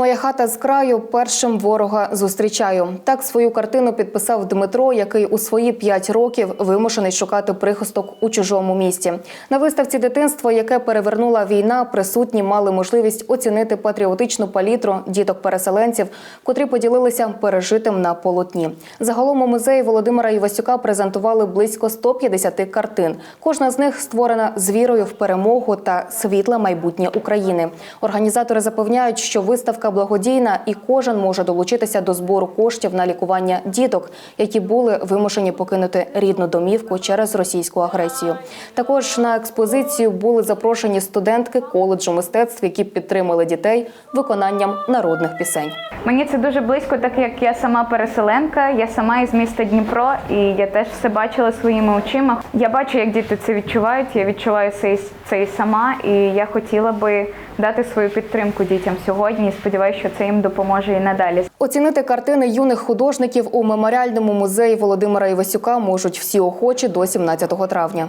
Моя хата з краю першим ворога зустрічаю. Так свою картину підписав Дмитро, який у свої п'ять років вимушений шукати прихисток у чужому місті. На виставці дитинство, яке перевернула війна, присутні мали можливість оцінити патріотичну палітру діток-переселенців, котрі поділилися пережитим на полотні. Загалом у музеї Володимира Івасюка презентували близько 150 картин. Кожна з них створена з вірою в перемогу та світле майбутнє України. Організатори запевняють, що виставка благодійна і кожен може долучитися до збору коштів на лікування діток, які були вимушені покинути рідну домівку через російську агресію. Також на експозицію були запрошені студентки коледжу мистецтв, які підтримали дітей виконанням народних пісень. Мені це дуже близько, так як я сама переселенка, я сама із міста Дніпро, і я теж все бачила своїми очима. Я бачу, як діти це відчувають. Я відчуваю це, і- сама, і я хотіла би дати свою підтримку дітям сьогодні. І сподіваюся, що це їм допоможе і надалі. Оцінити картини юних художників у меморіальному музеї Володимира Івасюка можуть всі охочі до 17 травня.